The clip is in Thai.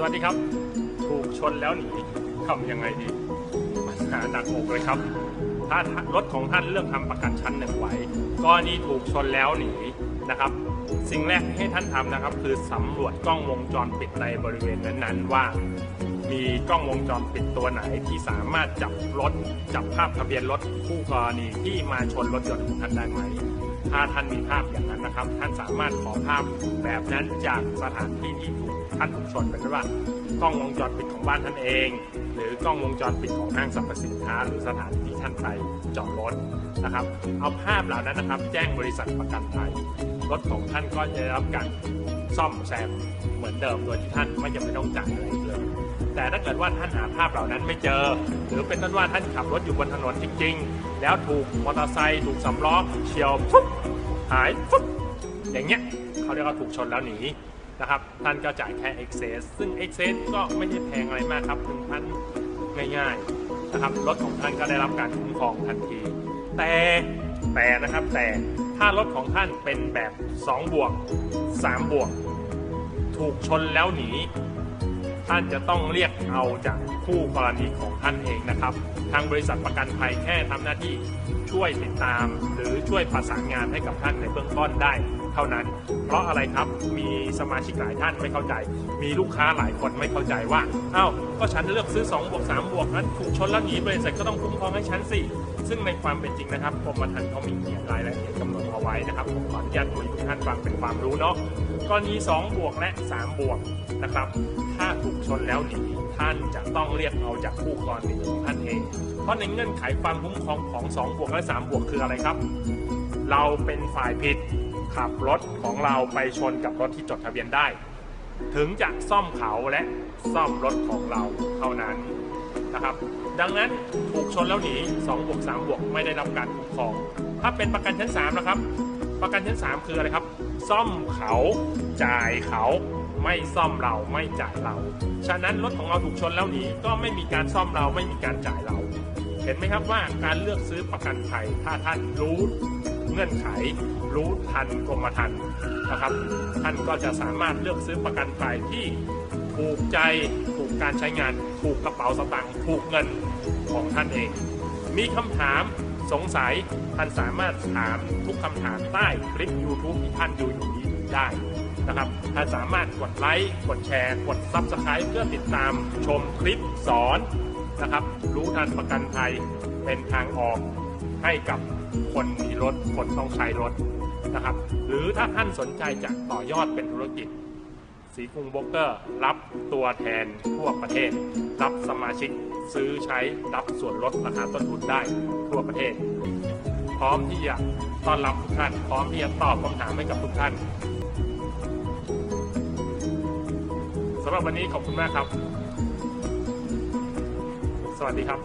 สวัสดีครับ ถูกชนแล้วหนีทำยังไงดีปัญหาหนักอกเลยครับ ถ้ารถของท่านเลือกทำประกันชั้นหนึ่งไว้กรณีถูกชนแล้วหนีนะครับ สิ่งแรกให้ท่านทำนะครับ คือสำรวจกล้องวงจรปิดในบริเวณนั้นๆว่า มีกล้องวงจรปิดตัวไหนที่สามารถจับรถจับภาพทะเบียนรถคู่กรณีที่มาชนรถยนต์ของท่านได้ไหม ถ้าท่านมีภาพอย่างนั้นนะครับ ท่านสามารถขอภาพแบบนั้นจากสถานที่ที่ถูกท่านถูกชนเป็นว่ากล้องวงจรปิดของบ้านท่านเอง หรือกล้องวงจรปิดของห้างสรรพสินค้า หรือสถานที่ท่านไปจอดรถนะครับ เอาภาพเหล่านั้นนะครับ แจ้งบริษัทประกันภัยรถของท่านก็จะได้รับการซ่อมแซมเหมือนเดิมโดยที่ท่านไม่จำเป็นต้องจ่ายอะไรเลย แต่ถ้าเกิดว่าท่านหาภาพเหล่านั้นไม่เจอ หรือเป็นต้นว่าท่านขับรถอยู่บนถนนจริง ๆ แล้วถูกมอเตอร์ไซค์ถูกสำล้อเฉียวปุ๊บหายปุ๊บอย่างเงี้ยเขาเรียกว่าถูกชนแล้วหนีนะครับท่านก็จ่ายแค่ excess ซึ่ง excess ก็ไม่ได้แพงอะไรมากครับถึงท่านง่ายๆนะครับรถของท่านก็ได้รับการคุ้มครองทันที แต่แต่นะครับแต่ถ้ารถของท่านเป็นแบบ 2 บวก 3 บวก ถูกชนแล้วหนี ท่านจะต้องเรียกเอาจากคู่กรณีของท่านเองนะครับ ทางบริษัทประกันภัยแค่ทำหน้าที่ช่วยติดตาม หรือช่วยประสานงานให้กับท่านในเบื้องต้นได้ ท่านั้น เพราะอะไรครับมีสมาชิกหลายท่านไม่เข้าใจ มีลูกค้าหลายคนไม่เข้าใจว่าอ้าวก็ฉันเลือกซื้อ2บวก3บวกนั้นถูกชนแล้วหนีบริษัทก็ต้องคุ้มครองให้ฉันสิซึ่งในความเป็นจริงนะครับกรมธรรม์เขามีเขียนรายละเอียดกำหนดเอาไว้นะครับผมขออนุญาตคุยทุกท่านฟังเป็นความรู้เนาะกรณี2บวกและ 3 บวกนะครับ ถ้าถูกชนแล้วหนีท่านจะต้องเรียกเอาจากคู่กรณีของท่านเอง เพราะในเงื่อนไขความคุ้มครองของ 2 บวกและ 3 บวกคืออะไรครับ เราเป็นฝ่ายผิด ขับรถของเราไปชนกับรถที่จดทะเบียนได้ ถึงจะซ่อมเขาและซ่อมรถของเราเท่านั้นนะครับ ดังนั้นถูกชนแล้วหนี2บวก3บวกไม่ได้รับการคุ้มครอง ถ้าเป็นประกันชั้น3นะครับ ประกันชั้น 3 คืออะไรครับ ซ่อมเขาจ่ายเขาไม่ซ่อมเราไม่จ่ายเรา ฉะนั้นรถของเราถูกชนแล้วหนีก็ไม่มีการซ่อมเราไม่มีการจ่ายเรา เห็นไหมครับว่าการเลือกซื้อประกันภัยถ้าท่านรู้ เงื่อนไข รู้ทันกรมธรรม์นะครับ ท่านก็จะสามารถเลือกซื้อประกันภัยที่ถูกใจถูกการใช้งานถูกกระเป๋าสตางค์ถูกเงินของท่านเอง มีคำถามสงสัยท่านสามารถถามทุกคำถามใต้คลิป YouTube ที่ท่านดูอยู่นี้ได้นะครับท่านสามารถกดไลค์กดแชร์ กด Subscribe เพื่อติดตามชมคลิปสอนนะครับ รู้ทันประกันภัยเป็นทางออกให้กับ คนมีรถคนต้องใช้รถนะครับ หรือถ้าท่านสนใจจะต่อยอดเป็นธุรกิจ สีกรุงโบรกเกอร์ รับตัวแทนทั่วประเทศ รับสมาชิกซื้อใช้รับส่วนลดราคาต้นทุนได้ทั่วประเทศ พร้อมที่จะต้อนรับทุกท่าน พร้อมที่จะตอบคำถามให้กับทุกท่านสำหรับวันนี้ขอบคุณมากครับ สวัสดีครับ